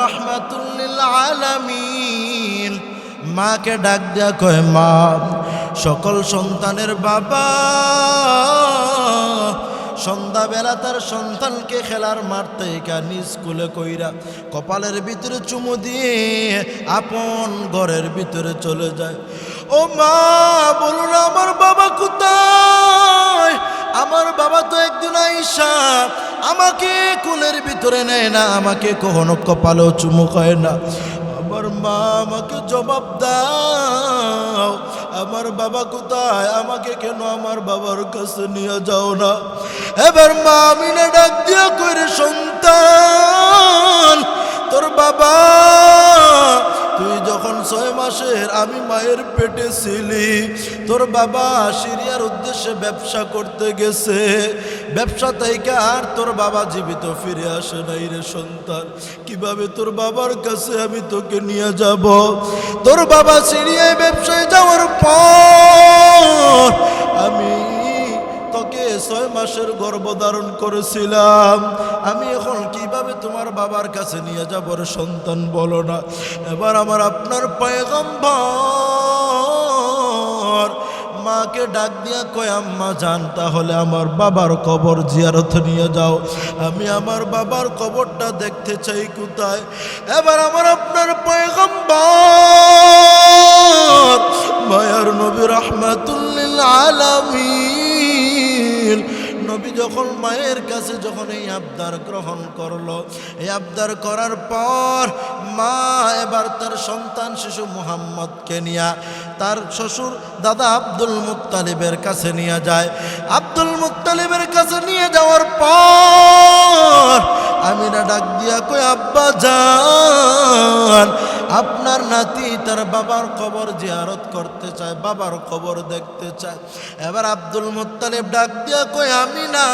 রহমাতুল্লিল আলামিন মাকে ডাক দেয়া কয়, মা, সকল সন্তানের বাবা, সন্ধ্যাবেলা তার সন্তানকে খেলার মাঠ থেকে নিজ স্কুলে কইরা কপালের ভিতরে চুমু দিয়ে আপন ঘরের ভিতরে চলে যায়। ও মা, বলুন আমার বাবা কোথায়? আমার বাবা তো একদিন আইসা আমাকে কুলের ভিতরে নেয় না, আমাকে কখনো কপালেও চুমু খায় না। আমার মা আমাকে জবাব দাও, আমার বাবা কোথায়? আমাকে কেন আমার বাবার কাছে নিয়ে যাও না? এবার মা আমিনা ডাক দিয়া করে সন্তান, তোর বাবা তুই যখন ছয় মাসের আমি মায়ের পেটে ছিলি, তোর বাবা সিরিয়ার উদ্দেশ্যে ব্যবসা করতে গেছে। ব্যবসা থেকে আর তোর বাবা জীবিত ফিরে আসে নাই রে সন্তান। কীভাবে তোর বাবার কাছে আমি তোকে নিয়ে যাব? তোর বাবা সিরিয়ায় ব্যবসায় যাওয়ার পর আমি ছয় মাসের গর্ভধারণ করেছিলাম। আমি এখন কীভাবে তোমার বাবার কাছে নিয়ে যাব সন্তান বলো না। এবার আমার আপনার পয়গম্বর মাকে ডাক দিয়া কয়, আম্মা যান, তাহলে আমার বাবার কবর জিয়ারত নিয়ে যাও। আমি আমার বাবার কবরটা দেখতে চাই কোথায়? এবার আমার আপনার পয়গম্বর মায়ার নবী রহমাতুল্লিল আলামিন নবী যখন মায়ের কাছে যখন এই আবদার গ্রহণ করল, এই আবদার করার পর মা এবার তার সন্তান শিশু মুহাম্মদকে নিয়া তার শ্বশুর দাদা আব্দুল মুত্তালিবের কাছে নিয়ে যায়। আব্দুল মুত্তালিবের কাছে নিয়ে যাওয়ার পর আমিনা ডাক দিয়া কই আব্বা যান আপনার নাতি তার বাবার কবর জিয়ারত করতে চায়, বাবার কবর দেখতে চায়। এবার আব্দুল মুত্তালিব ডাক দিয়া কই আমি না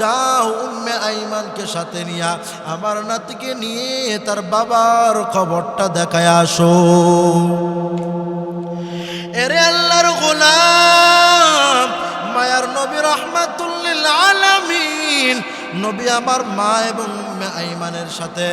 যাও উম্মে আইমানকে সাথে নিয়া, আমার নাতিকে নিয়ে তার বাবার খবরটা দেখায় আসো। এরে আল্লাহর গোলাম, মায়ার নবী রহমাতুল্লিল আলামিন, নবী আমার মা এবং উম্মে আইমানের সাথে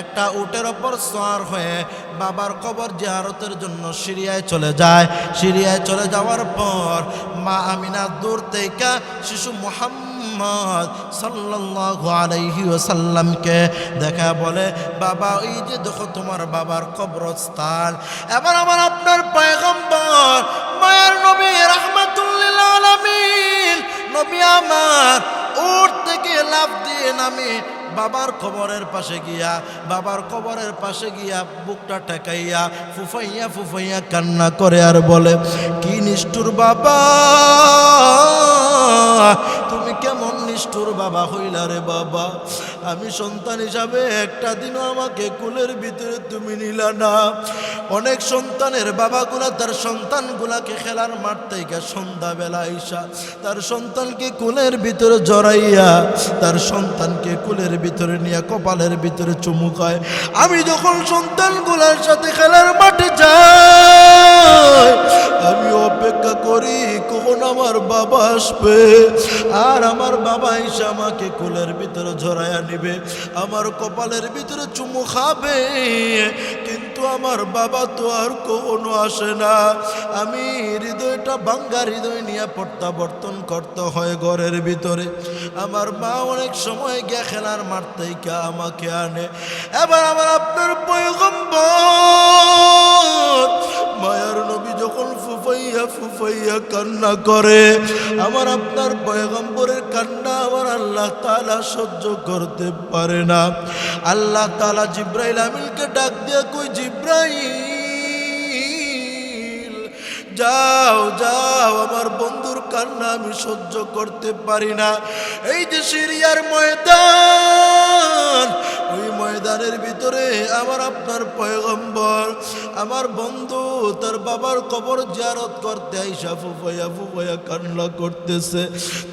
একটা উটের ওপর সোয়ার হয়ে বাবার কবর জিয়ারতের জন্য সিরিয়ায় চলে যায়। সিরিয়ায় চলে যাওয়ার পর মা আমিনা দূর থেকে শিশু মোহাম্মদ সাল্লাল্লাহু আলাইহি ওয়াসাল্লামকে দেখা বলে, বাবা ওই যে দেখো তোমার বাবার কবরস্থান। এবার আমার আপনার পয়গম্বর, মায়ের নবী রাহমাতুল্লিল আলামিন, নবী আমার ওর থেকে লাভ দিয়ে নামে বাবার কবরের পাশে গিয়া, বাবার কবরের পাশে গিয়া বুকটা ঠেকাইয়া ফুফাইয়া ফুফাইয়া কান্না করে আর বলে, কি নিষ্ঠুর বাবা, তুমি কেমন নিষ্ঠুর বাবা হইলা রে বাবা? আমি সন্তান হিসাবে একটা দিনও আমাকে কুলের ভিতরে তুমি নিলা না। অনেক সন্তানের বাবাগুলা তার সন্তানগুলাকে খেলার মাঠ থেকে সন্ধ্যাবেলা আইসা, তার সন্তানকে কুলের ভিতরে জড়াইয়া, তার সন্তানকে কুলের ভিতরে নিয়ে কপালের ভিতরে চুমুকায় আমি যখন সন্তানগুলার সাথে খেলার মাঠে যাই, আমি অপেক্ষা করি কখন আমার বাবা আসবে। আর আমার বাবা এসে আমাকে কুলের ভিতরে ঝরাইয়া নিবে। আমার কপালের ভিতরে চুমু খাবে। কিন্তু আমার বাবা তো আর কোনো আসে না। আমি হৃদয়টা ভাঙ্গা হৃদয় নিয়ে প্রত্যাবর্তন করতে হয় ঘরের ভিতরে। আমার মা অনেক সময় গিয়া খেলার মাঠ থেকে আমাকে আনে। এবার আমার আপনার পয়গম্বর মায়ার নবী যখন ফুফাইয়া ফুফাইয়া কান্না করে, আমার আপনার পয়গম্বরের কান্না আমার আল্লাহ তালা সহ্য করতে পারে না। আল্লাহ তালা জিব্রাইল আমিলকে ডাক দিয়ে কই জিব্রাইল, যাও যাও, আমার বন্ধুর কান্না আমি সহ্য করতে পারি না। এই যে সিরিয়ার ময়দান ওই ময়দানের ভিতরে আমার আপনার পয়গম্বর, আমার বন্ধু, তার বাবার কবর জিয়ারত করতে আইসা ফুফাইয়া ফুফাইয়া কান্না করতেছে।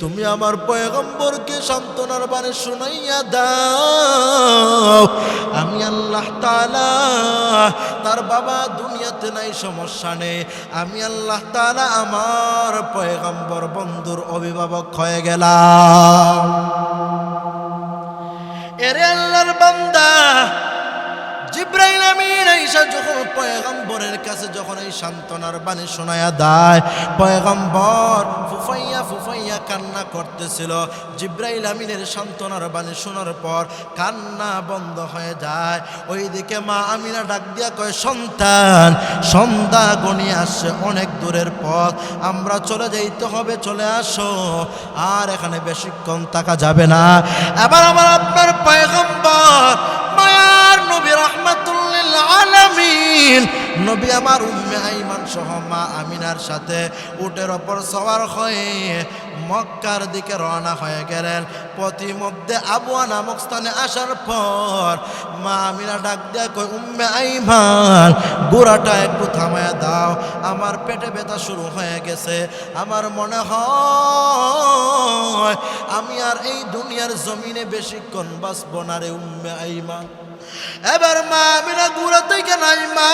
তুমি আমার পয়গম্বরকে সান্ত্বনার বাণী শুনাইয়া দাও। আমি আল্লাহ তার বাবা দুনিয়াতে নাই, সমস্যা নেই। আমি আল্লাহ তাআলা আমার পয়গম্বর বন্ধুর অভিভাবক হয়ে গেলাম। এরে আল্লাহর জিব্রাইল আমিন আইসা যখন পয়গম্বরের কাছে যখন এই সান্ত্বনার বাণী শোনায়া দেয়, পয়গম্বর ফুফাইয়া ফুফাইয়া কান্না করতেছিল। জিব্রাইল আমিনের সান্ত্বনার বাণী শোনার পর কান্না বন্ধ হয়ে যায়। ওইদিকে মা আমিনা ডাক দিয়া কয়, সন্তান, সন্ধ্যা গনিয়ে আসছে, অনেক দূরের পথ। আমরা চলে যাইতে হবে, চলে আসো। আর এখানে বেশিক্ষণ থাকা যাবে না। এবার আমার আপনার পয়গম্বর আলামিন নবী আমার উম্মে আইমান সহ মা আমিনার সাথে উটের ওপর সওয়ার হয়ে মক্কার দিকে রওনা হয়ে গেলেন। পথিমধ্যে আবুয়া নামক স্থানে আসার পর মা আমিনা ডাক দেয়া, কই উম্মে আইমান, গোড়াটা একটু থামায়া দাও। আমার পেটে ব্যথা শুরু হয়ে গেছে। আমার মনে হয় আমি আর এই দুনিয়ার জমিনে বেশিক্ষণ বাঁচব না রে উম্মে আইমান। এবার মা আমিনা গুড়া থেকে নাই মা।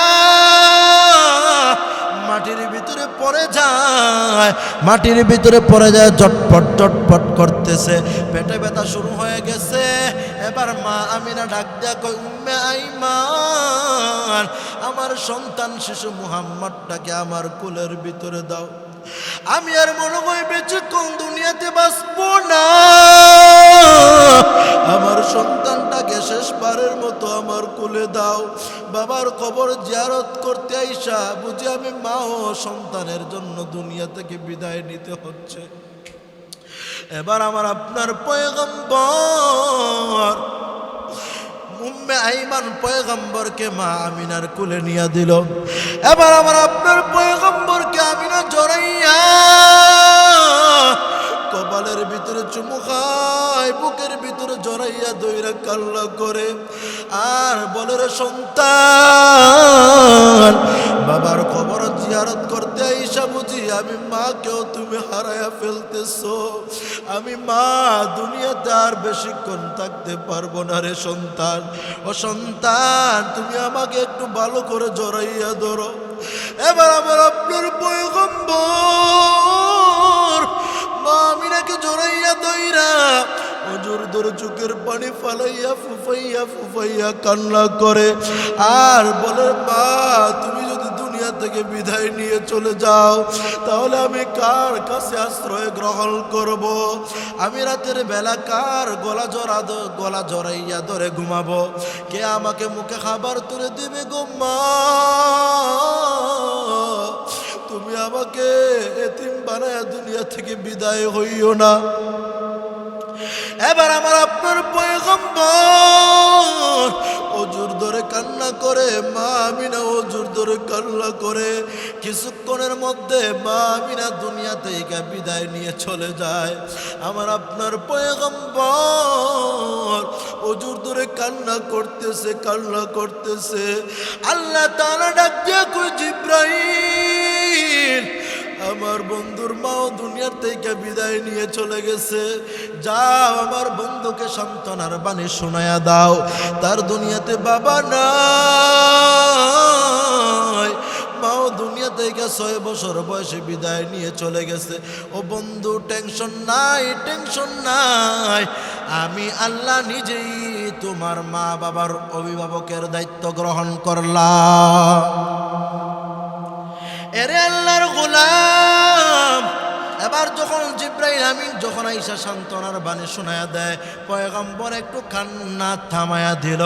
মাটির ভিতরে পড়ে যায়, মাটির ভিতরে পড়ে যায় চটপট চটপট করতেছে। পেটে ব্যথা শুরু হয়ে গেছে। এবার মা আমিনা ডাক দেয়া কই উম্মে আইমান, আমার সন্তান শিশু মুহাম্মদটাকে আমার কুলের ভিতরে দাও। আমি আর মনে হয় বেঁচে কোন দুনিয়াতে বাঁচবো না। আমার সন্তানটাকে শেষবারের মতো আমার কোলে দাও। বাবার কবর জিয়ারত করতে আইসা বুঝি আমি মা ও সন্তানের জন্য দুনিয়া থেকে বিদায় নিতে হচ্ছে। এবার আমার আপনার পয়গম্বর, উম্মে আইমান পয়গম্বরকে মা আমিনার কুলে নিয়ে দিল। এবার আমার আপনার পয়গম্বরকে আমিনা জড়াইয়া চুমু খায়, বুকের ভিতরে জড়াইয়া দইরা কাল্লা করে। আর বলে, রে সন্তান, বাবার খবর জিয়ারত করতে আইসা বুঝি আমি মাকেও তুমি হারায়া ফেলতেছো। আমি মা, দুনিয়াতে আর বেশিক্ষণ থাকতে পারব না রে সন্তান। ও সন্তান, তুমি আমাকে একটু ভালো করে জড়াইয়া ধরো। এবার আমার আপনার পয়গম্বর মা আমিনাকে জড়াইয়া দইরা অজুর দর চোখের পানি ফালাইয়া ফুফাইয়া ফুফাইয়া কান্না করে। আর বলে, মা, তুমি যদি দুনিয়া থেকে বিদায় নিয়ে চলে যাও, তাহলে আমি কার কাছে আশ্রয় গ্রহণ করব? আমি রাতের বেলা কার গলা জড়া গলা জড়াইয়া ধরে ঘুমাবো? কে আমাকে মুখে খাবার তুলে দিবে গো মা? আমাকে এতিম বানায় দুনিয়া থেকে বিদায় হইও না। এবার আমার আপনার পয়গম্বর অজুর ধরে কান্না করে, মা আমিনা অজুর ধরে কান্না করে। কিছুক্ষণের মধ্যে মা আমিনা দুনিয়া থেকে বিদায় নিয়ে চলে যায়। আমার আপনার পয়গম্বর অজুর ধরে কান্না করতেছে কান্না করতেছে। আল্লাহ তাআলা ডাক দিয়ে জিব্রাইল? আমার বন্ধুর মাও দুনিয়ার থেকে বিদায় নিয়ে চলে গেছে। যাও, আমার বন্ধুকে সান্ত্বনার বাণী শোনায়া দাও। তার দুনিয়াতে বাবা নাই। মাও দুনিয়া থেকে ছয় বছর বয়সে বিদায় নিয়ে চলে গেছে। ও বন্ধু, টেনশন নাই টেনশন নাই। আমি আল্লাহ নিজেই তোমার মা বাবার অভিভাবকের দায়িত্ব গ্রহণ করলাম। এরে আল্লাহর গোলাম এবার যখন জিব্রাইল আমিন যখন আইসা সান্ত্বনার বাণী শোনায়া দেয়, পয়গম্বর একটু কান্না থামায়া দিল।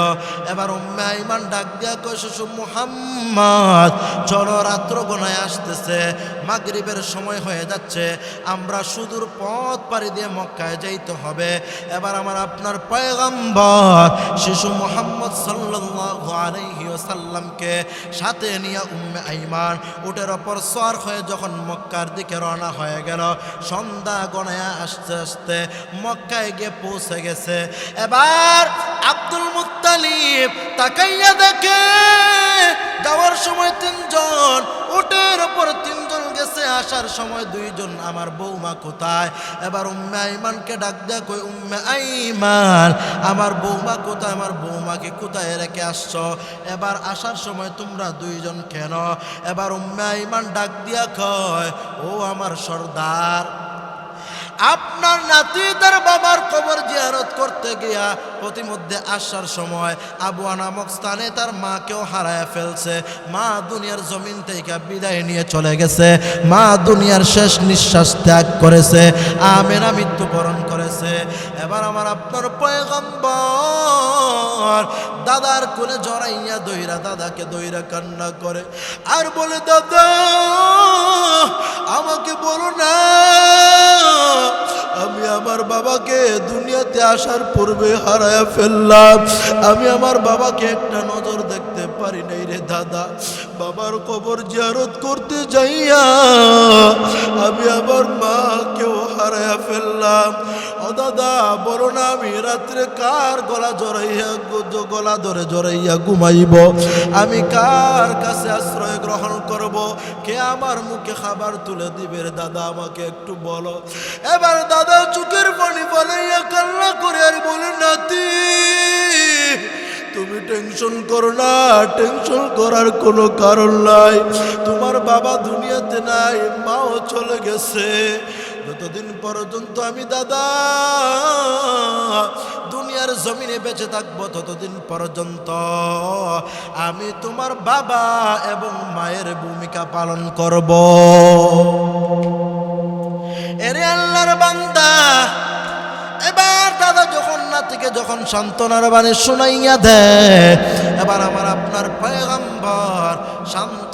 এবার উম্মে আইমান ডাক দিয়া কয় শিশু মুহাম্মদ, চলো রাত্র গোনায় আসতেছে। মাগরিবের সময় হয়ে যাচ্ছে। আমরা সুদূর পথ পাড়ি দিয়ে মক্কায় যাইতে হবে। এবার আমার আপনার পয়গম্বর, শিশু মোহাম্মদ সাল্লাল্লাহু আলাইহি ওয়াসাল্লামকে সাথে নিয়ে উম্মে আইমান উটের ওপর সর হয়ে যখন মক্কার দিকে রওনা হয়ে গেল সন্ধ্যা গণায় আস্তে আস্তে মক্কায় গিয়ে পৌঁছে গেছে। এবার আব্দুল মুতালিব তাকাইয়া দেখে, যাওয়ার সময় তিনজন উটের ওপর তিনজন গেছে আসার সময় দুইজন, আমার বৌমা কোথায়? এবার উম্মে আইমানকে ডাক দেয়া কই উম্মে আইমান, আমার বৌমা কোথায়? আমার বৌমাকে কোথায় রেখে আসছ? এবার আসার সময় তোমরা দুইজন কেন? এবার উম্মে আইমান ডাক দিয়া কয়, ও আমার সর্দার আপনার নাতি তার বাবার কবর জিয়ারত করতে গিয়া প্রতিমধ্যে আসার সময় আবুয়া নামক স্থানে তার মাকেও হারায় ফেলছে। মা দুনিয়ার জমিন থেকে বিদায় নিয়ে চলে গেছে। মা দুনিয়ার শেষ নিঃশ্বাস ত্যাগ করেছে। আমেনা মৃত্যুবরণ করেছে। এবার আমার আপনার পয়গম্বর দাদার কোলে জড়াইয়া দইরা দাদাকে দইরা কান্না করে। আর বলে, দাদা, আমাকে বলো না, আমি আমার বাবাকে দুনিয়াতে আসার পূর্বে হারায়া ফেললাম। আমি আমার বাবাকে একটা নজর দেখতে পারি নাই রে দাদা। বাবার কবর জিয়ারত করতে যাইয়া আমি আমার মাকেও হারায়া ফেললাম। দাদা, বলো না আমি রাত্রে কার গলা জড়াইয়া গলা ধরে জড়াইয়া ঘুমাইব? আমি কার কাছে আশ্রয় গ্রহণ করব? কে আমার মুখে খাবার তুলে দিবে দাদা, আমাকে একটু বলো। এবার দাদা চোখের পানি পালাইয়া কান্না করে আর বলে, নাতি, তুমি টেনশন করো না, টেনশন করার কোনো কারণ নাই। তোমার বাবা দুনিয়াতে নাই, মাও চলে গেছে। যতদিন পর্যন্ত আমি দাদা দুনিয়ার জমিনে বেঁচে থাকব, ততদিন পর্যন্ত আমি তোমার বাবা এবং মায়ের ভূমিকা পালন করব। এরে আল্লাহর বান্দা, এবার দাদা যখন না থেকে যখন সান্ত্বনার বাণী শুনাইয়া দেয়, এবার আমার আপনার পয়গম্বর বাণী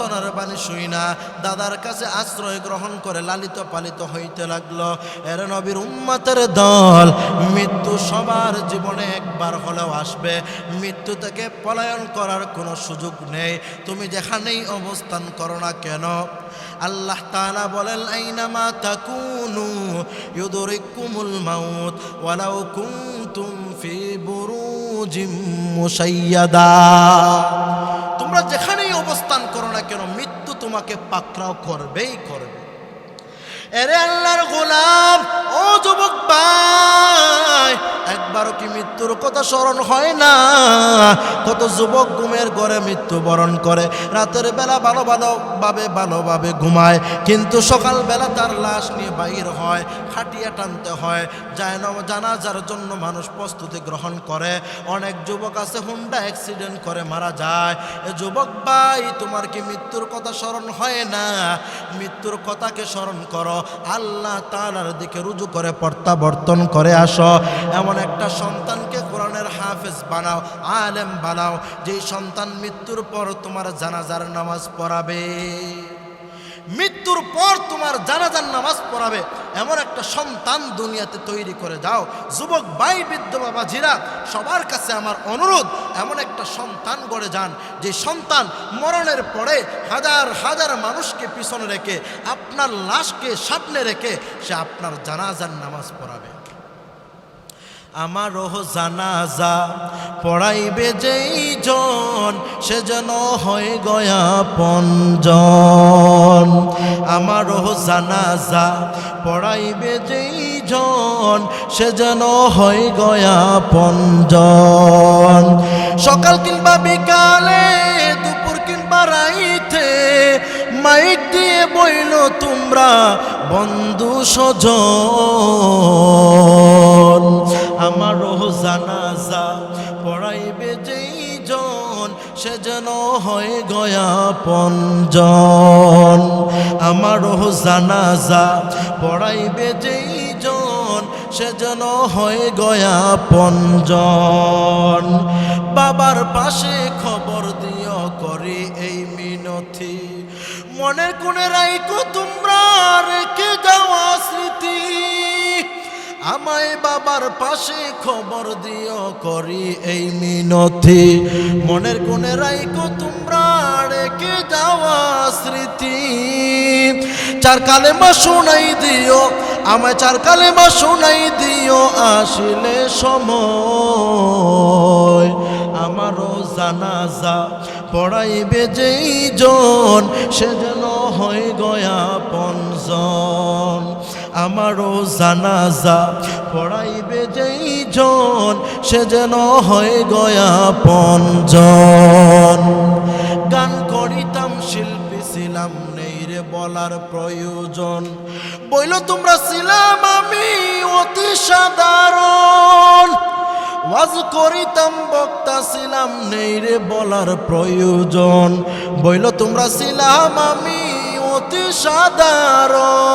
শুই না। দাদার কাছে আশ্রয় গ্রহণ করে লালিত পালিত হইতে লাগল। এর নবীর উম্মাতের দল মৃত্যু সবার জীবনে একবার হলেও আসবে। মৃত্যু থেকে পলায়ন করার কোনো সুযোগ নেই। তুমি যেখানেই অবস্থান করো না কেন? আল্লাহ তাআলা বলেন আইনামা তাকুনু ইউদরিকুমুল মাউত ওয়ালাউ কুনতুম ফি বুরুজিম মুশাইয়াদা। তোমরা যেখানেই অবস্থান তোমাকে পাকড়াও করবেই করবে। এরে আল্লাহর গোলাম ও যুবক কি মৃত্যুর কথা স্মরণ হয় না। কত যুবক ঘুমের ঘরে মৃত্যুবরণ করে। রাতের বেলা ভালো ভালোভাবে ভালোভাবে ঘুমায়। কিন্তু সকালবেলা তার লাশ নিয়ে বাইর হয়, খাটিয়া টানতে হয়। যায় না, জানাজার জন্য মানুষ প্রস্তুতি গ্রহণ করে। অনেক যুবক আছে, হুন্ডা অ্যাক্সিডেন্ট করে মারা যায়। এ যুবক, ভাই, তোমার কি মৃত্যুর কথা স্মরণ হয় না? মৃত্যুর কথাকে স্মরণ করো। আল্লাহ তালার দিকে রুজু করে, প্রত্যাবর্তন করে আসো। এমন একটা কোরআনের হাফেজ বানাও, আলেম বানাও যেই সন্তান মৃত্যুর পর তোমার জানাজার নামাজ পড়াবে। মৃত্যুর পর তোমার জানাজার নামাজ পড়াবে। এমন একটা সন্তান দুনিয়াতে তৈরি করে দাও। যুবক ভাই, বৃদ্ধ বাবা জিরা সবার কাছে আমার অনুরোধ, এমন একটা সন্তান গড়ে যান, যে সন্তান মরণের পরে হাজার হাজার মানুষকে পিছনে রেখে, আপনার লাশকে সামনে রেখে সে আপনার জানাজার নামাজ পড়াবে। আমারও জানাজা পড়াইবে যেই জন, সে যেন হয় গয়া পঞ্জন। আমারও জানাজা পড়াইবে যেই জন, সে যেন হয় গয়া পঞ্জন। সকাল কিংবা বিকালে, দুপুর কিংবা রাইতে মাইক দিয়ে বইল, তোমরা বন্ধু সজন হয় গয়া পঞ্জন। আমারও জানাজা পড়াইবে যেই জন সে যেন হয় গয়া পঞ্জন। বাবার পাশে খবর দিও করি এই মিনতি। মনের কোণে রাইকো তোমরা রেখে আমায় বাবার পাশে খবর দিও করি এই মিনতি। মনের কোণে রাইকো তোমরা রেখে যাওয়া স্মৃতি। চার কালে মা শোনাই দিও, আমায় চার কালে মা শোনাই দিও, আসলে সময়। আমারও জানাজা পড়াইবে যেই জন সে যেন হয় গয়া পঞ্জন আমারও জানাজা পড়াইবে যেই জন, সে যেন হয় গয়া পঞ্জন। গান করিতাম, শিল্পী ছিলাম, নেই রে বলার প্রয়োজন। বইল, তোমরা ছিলাম আমি অতি সাধারণ। ওয়াজ করিতাম, বক্তা ছিলাম, নেই রে বলার প্রয়োজন। বইল, তোমরা ছিলাম আমি অতি সাধারণ।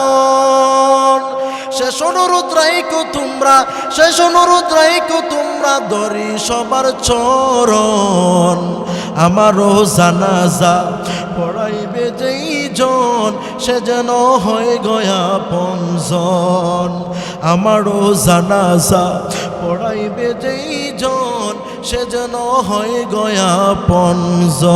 রাইকো তোমরা শেষ অনুরোধ রাইকো তোমরা, ধরি সবার চরণ। আমারও জানাজা পড়াইবে যেই জন সে যেন হয় গয়া পঞ্জন। আমারও জানাজা পড়াইবে যেই জন সে যেন হয় গয়া পঞ্জন।